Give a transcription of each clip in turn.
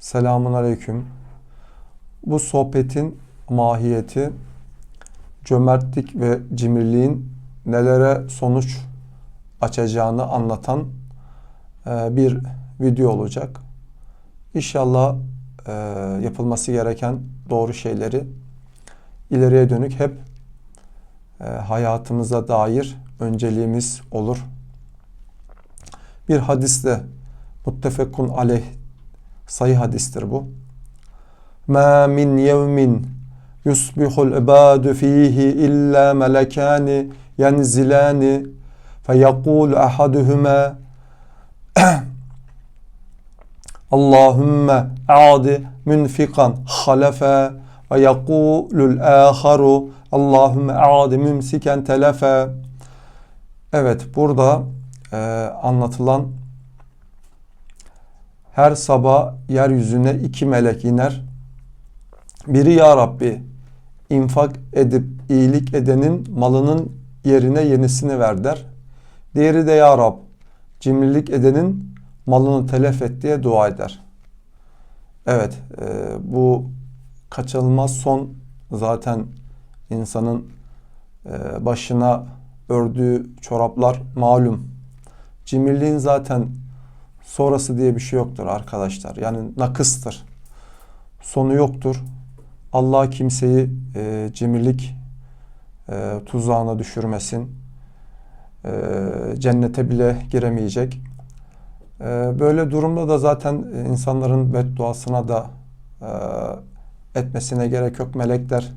Selamun Aleyküm. Bu sohbetin mahiyeti cömertlik ve cimriliğin nelere sonuç açacağını anlatan e, bir video olacak. İnşallah e, yapılması gereken doğru şeyleri ileriye dönük hep e, hayatımıza dair önceliğimiz olur. Bir hadiste muttefekun aleyh sayı hadistir bu. Ma min yevmin yusbihul ibadu fihi illa melekani yenzilani feyekul ahaduhuma Allahümme a'di münfikan halefe ve yekulul aharu Allahümme a'di mümsiken telefe Evet burada e, anlatılan her sabah yeryüzüne iki melek iner. Biri ya Rabbi infak edip iyilik edenin malının yerine yenisini ver der. Diğeri de ya Rab cimrilik edenin malını telef et diye dua eder. Evet e, bu kaçınılmaz son zaten insanın e, başına ördüğü çoraplar malum. Cimriliğin zaten sonrası diye bir şey yoktur arkadaşlar. Yani nakıstır. Sonu yoktur. Allah kimseyi e, cimrilik e, tuzağına düşürmesin. E, cennete bile giremeyecek. E, böyle durumda da zaten insanların bedduasına da e, etmesine gerek yok. Melekler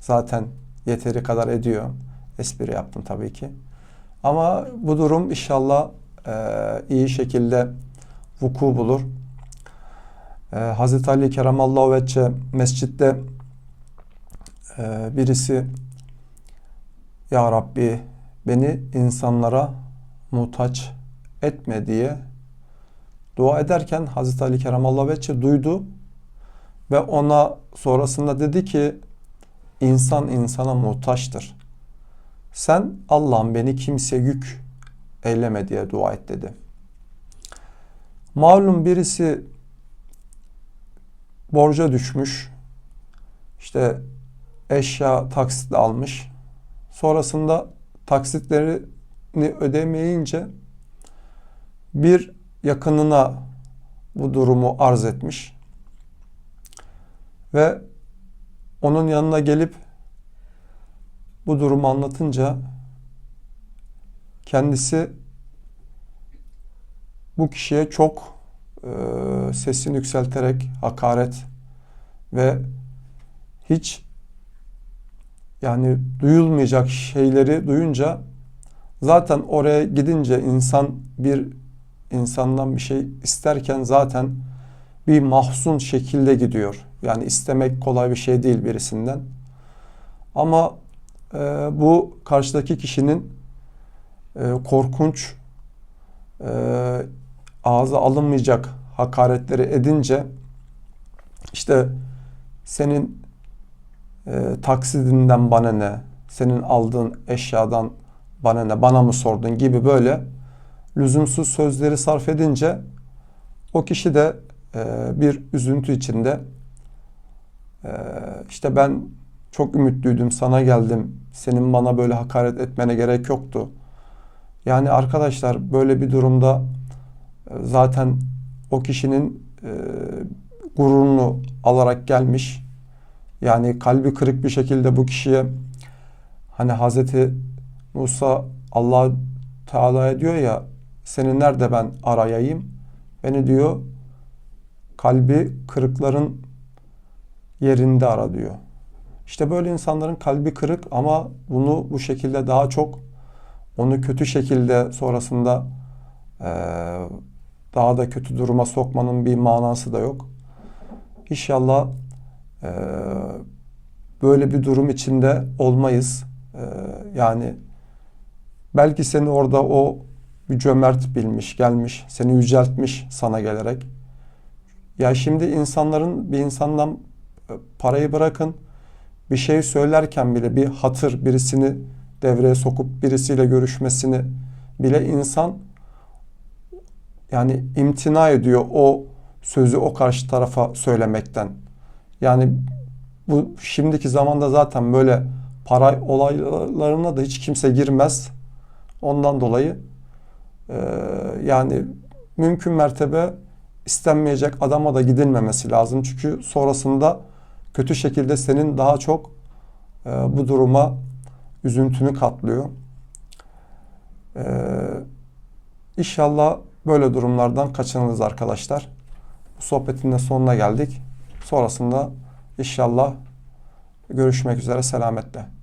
zaten yeteri kadar ediyor. Espri yaptım tabii ki. Ama bu durum inşallah e, iyi şekilde vuku bulur. E, Hazreti Ali Keremallahu Vecce mescitte e, birisi Ya Rabbi beni insanlara muhtaç etme diye dua ederken Hazreti Ali Keremallahu Vecce duydu ve ona sonrasında dedi ki insan insana muhtaçtır. Sen Allah'ım beni kimse yük eyleme diye dua et dedi. Malum birisi borca düşmüş. İşte eşya taksitle almış. Sonrasında taksitlerini ödemeyince bir yakınına bu durumu arz etmiş. Ve onun yanına gelip bu durumu anlatınca kendisi bu kişiye çok e, sesini yükselterek hakaret ve hiç yani duyulmayacak şeyleri duyunca zaten oraya gidince insan bir insandan bir şey isterken zaten bir mahzun şekilde gidiyor. Yani istemek kolay bir şey değil birisinden. Ama e, bu karşıdaki kişinin e, korkunç e, ağza alınmayacak hakaretleri edince işte senin e, taksidinden bana ne, senin aldığın eşyadan bana ne, bana mı sordun gibi böyle lüzumsuz sözleri sarf edince o kişi de e, bir üzüntü içinde e, işte ben çok ümitliydim sana geldim senin bana böyle hakaret etmene gerek yoktu. Yani arkadaşlar böyle bir durumda zaten o kişinin e, gururunu alarak gelmiş. Yani kalbi kırık bir şekilde bu kişiye hani Hazreti Musa Allah Teala'ya diyor ya seni nerede ben arayayım? Beni diyor kalbi kırıkların yerinde ara diyor. İşte böyle insanların kalbi kırık ama bunu bu şekilde daha çok onu kötü şekilde sonrasında e, daha da kötü duruma sokmanın bir manası da yok. İnşallah e, böyle bir durum içinde olmayız. E, yani belki seni orada o bir cömert bilmiş, gelmiş, seni yüceltmiş sana gelerek. Ya şimdi insanların bir insandan parayı bırakın bir şey söylerken bile bir hatır birisini devreye sokup birisiyle görüşmesini bile insan yani imtina ediyor o sözü o karşı tarafa söylemekten. Yani bu şimdiki zamanda zaten böyle para olaylarına da hiç kimse girmez. Ondan dolayı e, yani mümkün mertebe istenmeyecek adama da gidilmemesi lazım. Çünkü sonrasında kötü şekilde senin daha çok e, bu duruma üzüntünü katlıyor. E, inşallah böyle durumlardan kaçınırız arkadaşlar. Bu sohbetin de sonuna geldik. Sonrasında inşallah görüşmek üzere selametle.